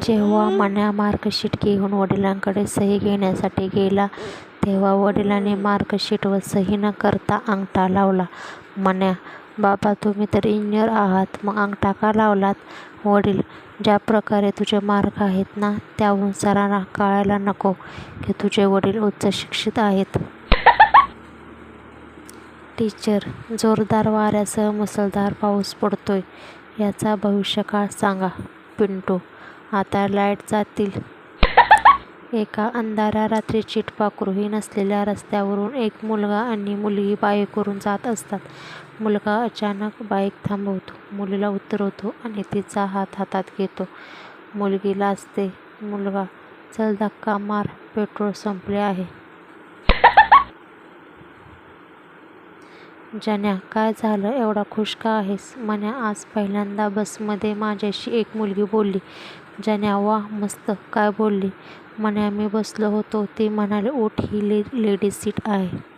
जेव्हा मन्या मार्कशीट घेऊन वडिलांकडे सही घेण्यासाठी गेला तेव्हा वडिलांनी मार्कशीटवर सही न करता अंगठा लावला. मन्या, बाबा तुम्ही तर इंजिनियर आहात मग अंगठा का लावलात? वडील, ज्या प्रकारे तुझे मार्क आहेत ना त्याहून सरांना कळायला नको की तुझे वडील उच्चशिक्षित आहेत. टीचर, जोरदार वाऱ्यासह मुसळधार पाऊस पडतोय. याचा भविष्यकाळ सांगा. पिंटू, आता लाइट जातील. एका अंधाऱ्या रात्री चिटपाखरूही नसलेल्या रस्त्यावरून एक मुलगा आणि मुलगी बाईकवरून जात असतात. मुलगा अचानक बाईक थांबवतो, मुलीला उतरवतो आणि तिचा हात हातात घेतो. मुलगी लाजते. मुलगा, चल धक्का मार, पेट्रोल संपले आहे. जण्या, काय झालं एवढा खुश का आहेस? मन्या, आज पहिल्यांदा बसमध्ये माझ्याशी एक मुलगी बोलली. जन्या वा मस्त, काय बोलली? मन्या, मी बसलो होतो ती म्हणाली उठ ही ले लेडीज सीट आहे.